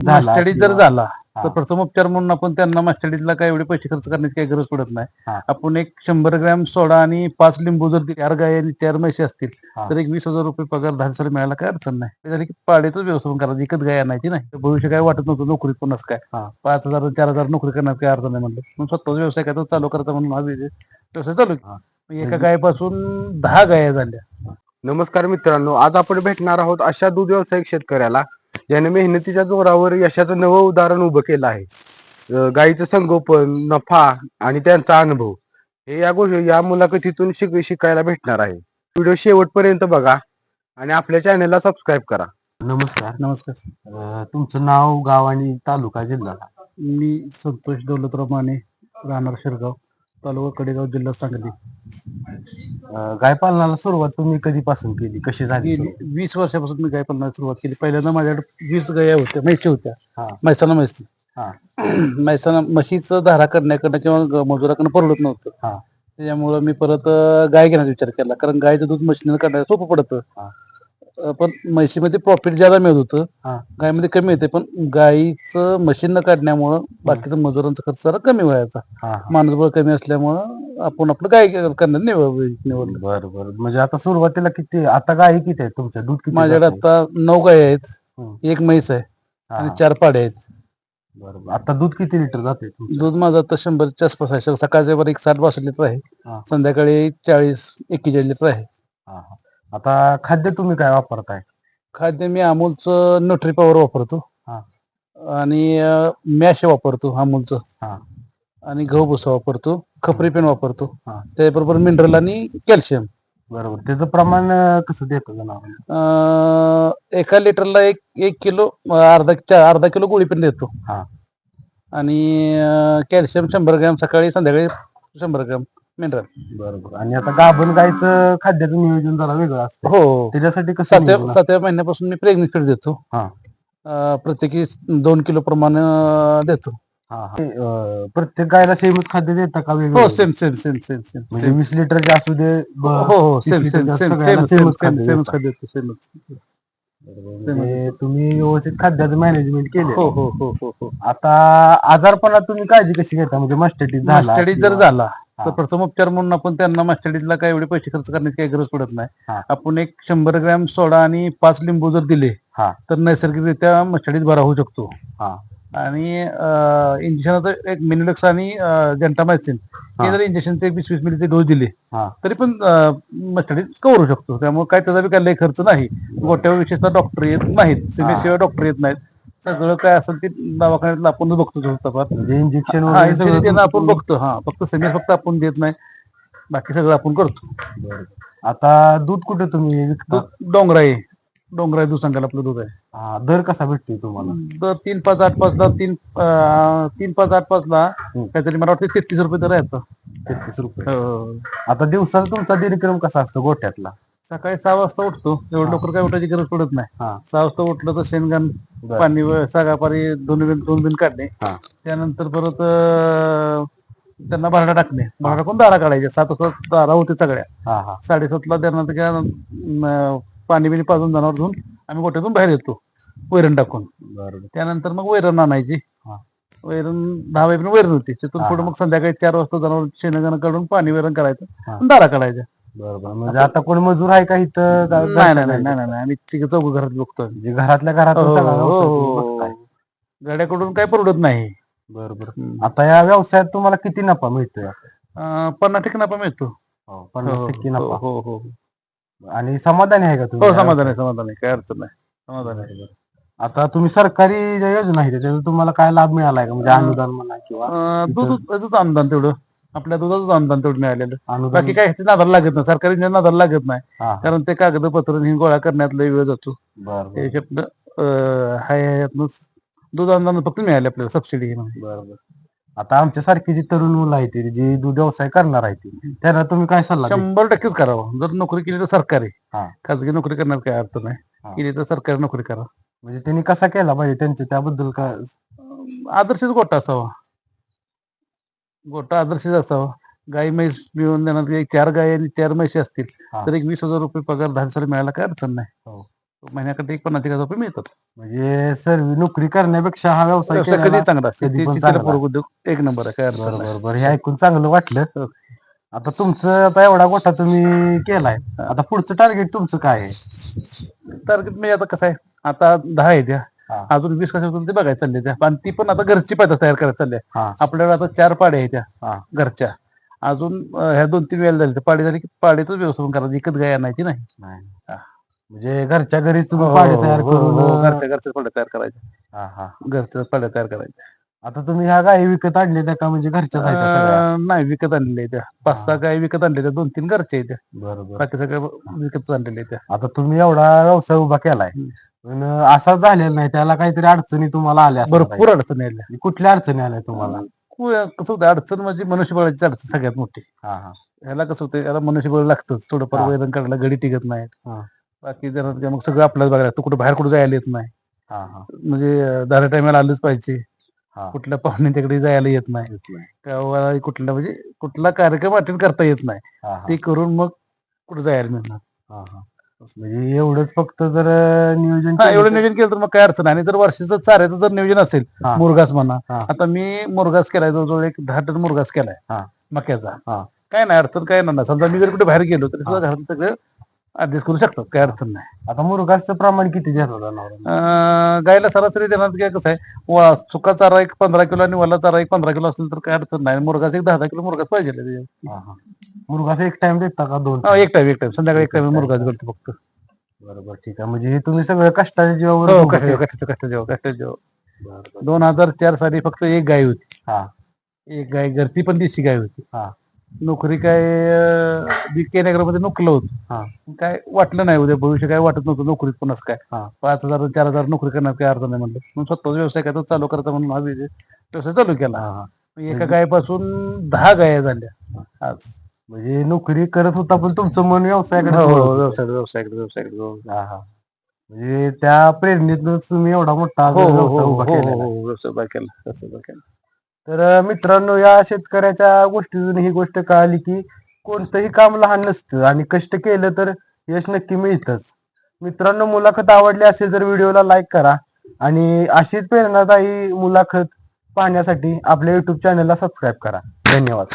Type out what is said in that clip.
झाला मास्टडी जर किंवा- झाला तर हा. प्रथम उपचार म्हणून आपण त्यांना मास्टडीजला काय एवढे पैसे खर्च करण्याची काही गरज पडत नाही हा. आपण एक शंभर ग्रॅम सोडा आणि पाच लिंबू जर दिले, चार गाय आणि चार म्हशी असतील हा. तर एक वीस हजार रुपये पगार दहा दिवसाला मिळायला काय अडचण नाही ते झाले की पाड्यातच व्यवस्थापन करायचं एकच गाय आणायची नाही भविष्य काय वाटत नव्हतं नोकरीत पण असं काय हा. पाच हजार चार हजार नोकरी करण्यात काय अर्थ नाही म्हणलं म्हणून स्वतःचा व्यवसाय काय चालू करता म्हणून हा व्यवसाय चालू केला. हा. मग एका गायपासून दहा गाया झाल्या नमस्कार मित्रांनो आज आपण भेटणार आहोत अशा दूध व्यावसायिक शेतकऱ्याला ज्याने मेहनतीच्या जोरावर यशाचं नवं उदाहरण उभं केलं आहे. अं, गाईचं संगोपन नफा आणि त्यांचा अनुभव. हे या गोष्टी या मुलाखतीतून शिक शिकायला भेटणार आहे. व्हिडिओ शेवटपर्यंत बघा आणि आपल्या चॅनलला सबस्क्राईब करा. नमस्कार. नमस्कार तुमचं नाव गाव आणि तालुका जिल्हा? मी संतोष दौलतराव माने राहणार शिरगाव. तालुका कडेगाव जिल्हा सांगली. गाय पालनाला सुरुवात तुम्ही कधीपासून केली? कशी झाली गेली वीस वर्षापासून मी गाय पालनाला सुरुवात केली. पहिल्यांदा माझ्याकडे वीस गाया होत्या म्हशी हा. होत्या मैसाना म्हशी. हा. मैसाना म्हशीचं धारा करण्याकडनं किंवा ग- मजुराकडनं परवडत नव्हतं. हा. त्याच्यामुळं मी परत अं, गाय घेण्याचा विचार केला. कारण गायचं दूध म्हशीनं करण्याला सोपं पडतं. हा. पण म्हशीमध्ये प्रॉफिट ज्यादा मिळत होतं हा. गायमध्ये कमी येते पण गायीचं मशीन न काढण्यामुळं बाकीचं मजुरांचा खर्च जरा कमी व्हायचा. हा माणूसबळ कमी असल्यामुळं आपण आपलं गाय करण्यात निवड निवडलं. बर बर. म्हणजे आता सुरुवातीला किती आता गाई किती आहेत तुमच्या? दूध किती माझ्याकडे जातंय? आता नऊ गाय आहेत. एक म्हैस आहे हा, आणि चार पाड्या आहेत. बरोबर आता दूध किती लिटर जाते दूध माझं आता शंभरच्या आसपास आहे. सकाळच्या वर एक साठ बासष्ट लिटर आहे. हा. संध्याकाळी चाळीस एक्केचाळीस लिटर आहे. आता खाद्य तुम्ही काय वापरताय? खाद्य मी अमूलचं न्यूट्री पॉवर वापरतो. हा. आणि मॅश वापरतो अमूलचं. हा. आणि गहू भुसा वापरतो. खपरी पेन वापरतो. हा. त्याबरोबर मिनरल आणि कॅल्शियम बरोबर. त्याचं प्रमाण अं, कसं देतं अं, एका लिटरला एक एक किलो अं, अर्धा चा- अर्धा किलो गोळी पण देतो. हा. आणि कॅल्शियम शंभर ग्रॅम सकाळी संध्याकाळी शंभर ग्रॅम. मिनरल बरोबर. आणि आता गाभण गायचं खाद्याचं नियोजन जरा वेगळं असतं हो. त्याच्यासाठी कसं सातव्या नियोजन सातव्या महिन्यापासून मी प्रेग्नेन्सी फीड देतो. हा. अं, प्रत्येकी दोन किलो प्रमाणे देतो. हा, हा. अं, प्रत्येक गायला सेमच खाद्य देता का हो वेगळं same same same same same म्हणजे वीस लिटरचे असू दे हो ब- हो तीस सेम सेम सेम सेम सेमच सेम खाद्य देता. सेमच म्हणजे तुम्ही व्यवस्थित खाद्याचं मॅनेजमेंट केले हो हो हो हो हो. आता आजारपणात तुम्ही काळजी कशी घेता? म्हणजे मस्टडीज झाला जर किंवा- झाला तर. प्रथम उपचार म्हणून आपण त्यांना मास्टडीजला काय एवढे पैसे खर्च करण्याची काही गरज पडत नाही. आपण एक शंभर ग्रॅम सोडा आणि पाच लिंबू जर दिले हा. तर नैसर्गिकरित्या मस्टडीज बरा होऊ शकतो हा. आणि इंजेक्शनाचं एक मिनिलक्स आणि जंटामायसिन हे. जर इंजेक्शन ते वीस वीस मिनिटचे डोस दिले. तरी पण मस्टडीज कव्हर होऊ शकतो त्यामुळे काय त्याचा काही खर्च नाही गोट्यावर विशेषतः डॉक्टर येत नाहीत सिमेशिवाय डॉक्टर येत नाहीत सगळं काय असेल ते दवाखान्यातलं आपण बघतो म्हणजे इंजेक्शन हा आपण बघतो. हा फक्त सेमी फक्त आपण देत नाही. बाकी सगळं आपण करतो. आता दूध कुठे तुम्ही? विकता डोंगराई डोंगराई दूध सांगायला आपलं दूध आहे. हा, दर कसा भेटतोय तुम्हाला? दर तीन पाच आठ पाच ला तीन अं, तीन पाच आठ पाच ला. काहीतरी मला वाटतं तेहतीस रुपये दर आहे आता. तेहतीस रुपये. हो. आता दिवसाचा तुमचा दिनक्रम कसा असतो गोठ्यातला? सकाळी सहा वाजता उठतो एवढं. लवकर काय उठायची गरज पडत नाही हा. सहा वाजता उठलं तर शेणगण. पाणी व- सागापारी दोन बिन दोन बिन काढणे हा. त्यानंतर परत अं, त्यांना भरडा टाकणे भरडा कोण दारा काढायचे सात वाजता दारा होते सगळ्या हा हा साडेसातला त्यानंतर काय अं, पाणी बिणी पाजून जनावर धुवून आम्ही गोठ्यातून बाहेर येतो वैरण टाकून बरोबर त्यानंतर मग वैरण आणायची हा. वैरण दहा वाजेपर्यंत वैरण होती तिथून हा, पुढे. मग संध्याकाळी चार वाजता जनावर शेणगण काढून पाणी वैरण हा. करायचं आणि दारा काढायच्या बरोबर. म्हणजे आता कोणी मजूर आहे का इथं? का- नाही नाही नाही नाही नाही. आम्ही तिघ चौघ घरात बघतो आम्ही. म्हणजे घरातल्या घरात हो, सगळा हो, व्यवसाय हो, तुम्ही हो. बघताय. गाड्याकडून काय परवडत नाही. बरोबर. हम्म. आता या व्यवसायात तुम्हाला किती नफा मिळतोय? अं, पन्नास टक्के नफा मिळतो. हो, पन्नास टक्के हो, नफा. हो हो आणि समाधानी आहे का तुम्ही? हो या समाधान आहे समाधान. आहे काय अडचण नाही. समाधान. आहे? आता तुम्ही सरकारी ज्या योजना आहेत त्याच्यात तुम्हाला काय लाभ मिळालाय का? म्हणजे अं, अनुदान म्हणा किंवा अं, दूध अनुदान तेवढं. आपल्या दुधाचं अनुदान तेवढं मिळालेलं. अनुदान बाकी काय ह्याचं नादाला लागत नाही. सरकारी नादाला लागत नाही. कारण ते कागदपत्र ही गोळा करण्यात लय वेळ जातो. बरं बरं, त्याच्यातनं अं, हाय दूध अनुदान फक्त मिळाले आपल्याला सबसिडी बरं बरं. आता आमच्या सारखी जी तरुण मुलं आहेत ती जी दूध व्यवसाय करणार आहे ती त्यांना तुम्ही काय सल्ला द्याल? शंभर टक्केच करावं. जर नोकरी केली तर सरकारी. हा. खाजगी नोकरी करण्यात काय अर्थ नाही. केली तर सरकारी नोकरी करा. म्हणजे त्यांनी कसा केला पाहिजे? त्यांच्या त्याबद्दल काय? अं, आदर्शच गोटा असावा. गोटा आदर्शच असावा. गाई म्हैस मिळून देणार एक चार गाय आणि चार म्हशी असतील हा. तर एक वीस हजार रुपये पगार दहा दिवसाला मिळायला काय अडचण नाही. हो. महिन्याकडे एक पन्नास एक हजार रुपये मिळतात. म्हणजे सर्व नोकरी करण्यापेक्षा हा व्यवसाय व्यवसाय केलेला- कधी चांगला असतो. कधी पण शेतीला चांगला. पूरक उद्योग एक नंबर आहे काय अडचण बरं नाही. बरं बरं हे ऐकून चांगलं वाटलं. हो. आता तुमचं आता एवढा गोठा तुम्ही केलाय. आता पुढचं टार्गेट तुमचं काय आहे? टार्गेट म्हणजे आता कसं आहे? आता दहा आहे त्या. हा. अजून वीस कशा होतील ते बघायला चालले त्या. आणि ती पण आता घरची पैदा तयार करायला चालल्या हा. आपल्याला आता चार पाड्या आहेत हा. त्या घरच्या. अजून अं, ह्या दोन तीन वेळेला झाली. तर पाडी झाली की पाडीतच व्यवस्थापन करायचं. विकत गाय आणायची नाही. हा. म्हणजे घरच्या घरीच तुम्ही हो, पाडे तयार हो, करून हो, घरच्या घरच्या पाड्या तयार करायच्या हा, हा. घरच्या पाड्या तयार करायच्या आता तुम्ही ह्या गायी विकत आणल्या त्या का? म्हणजे घरच्याच आहेत त्या सगळ्या? अं, नाही विकत आणलेल्या त्या. पाच सहा गाय विकत आणलेल्या दोन तीन घरच्या आहेत त्या. बरोबर. बाकी सगळ्या विकत आणलेल्या त्या. आता तुम्ही एवढा व्यवसाय उभा केलाय. पण असा झालेला नाही. त्याला काहीतरी अडचणी तुम्हाला आल्या भरपूर अडचणी आल्या. काही. कुठल्या अडचणी आल्या तुम्हाला? कु- कसं होतं अडचण म्हणजे मनुष्यबळाची अडचण सगळ्यात मोठी. हा हा. ह्याला कसं होतं याला मनुष्यबळ लागतंच. थोडंफार. वैरण काढायला गडी टिकत नाहीत. हा. बाकी जरा ते मग सगळं आपल्याला बघायला तू कुठं बाहेर कुठं जायला येत नाही. हा हा. म्हणजे दहा टायमाला आलंच पाहिजे. हा. कुठल्या पाहुण्यांच्याकडे जायला येत नाही. किंवा कुठला म्हणजे कुठला कार्यक्रम अटेंड करता येत नाही. हा, हा. ते करून मग कुठं जायला मिळणार. हा, हा. म्हणजे एवढंच फक्त जर नियोजन हा एवढं नियोजन केलं तर मग काय अडचण नाही. आणि जर वर्षाचं चाऱ्याचं जर नियोजन असेल हा. मुरगास म्हणा. हा. आता मी मुरगास केलाय जवळजवळ एक दहा टन मुरगास केलाय. हा. मक्याचा. हा. काय नाही अडचण काय नाही. समजा मी जर कुठे बाहेर गेलो तरी सुद्धा घरात सगळं ऍडजस्ट करू शकतात काय अडचण नाही. आता मुरगाचं प्रमाण किती देत होता अं, गायला सरासरी देणार काय कसं आहे? वा सुका चारा एक पंधरा किलो आणि वल्ला चारा एक पंधरा किलो असेल तर काय अडचण नाही. मुरगास एक दहा दहा किलो मुरगास पाहिजे. मुरगाचा एक टाइम देता का? दोन हा, एक टाइम एक टाइम संध्याकाळी एक टाइम मुरगास करतो फक्त. बरोबर ठीक आहे. म्हणजे हे तुम्ही सगळं कष्टाच्या जीवावर हो कष्ट केलं. कष्ट कष्ट जेव्हा कष्ट जेव्हा बरोबर. दोन हजार चार साली फक्त एक गाय होती. हा. एक गाय घरती पण देशी गाय होती. हा. नोकरी काय केनगरमध्ये नोकलं होतं. हा. काय वाटलं नाही उद्या भविष्य काय वाटत नव्हतं नोकरीत पण असं काय. हा. पाच हजार चार हजार नोकरी करण्यात काय अर्थ नाही म्हणलं. म्हणून स्वतःचा व्यवसाय काय तो चालू करता म्हणून हा व्यवसाय चालू केला. एका गायपासून दहा गाया झाल्या. आज. म्हणजे नोकरी करत होता पण तुमचं मन व्यवसायाकडे हो, हो, होतं. व्यवसायाकडे व्यवसायाकडे व्यवसाय. हा, हा. म्हणजे त्या प्रेरणेतूनच तुम्ही एवढा मोठा आज हो हो व्यवसाय हो उभा हो केलेला हो आहे. हो, व्यवसाय उभा केला व्यवसाय उभा केला तर मित्रांनो या शेतकऱ्याच्या गोष्टीतून ही गोष्ट कळाली की कोणतंही काम लहान नसतं आणि कष्ट केलं तर यश नक्की मिळतच मित्रांनो मुलाखत आवडली असेल तर व्हिडिओला लाईक करा आणि अशीच प्रेरणादायी मुलाखत पाहण्यासाठी आपल्या युट्यूब चॅनलला सबस्क्राईब करा धन्यवाद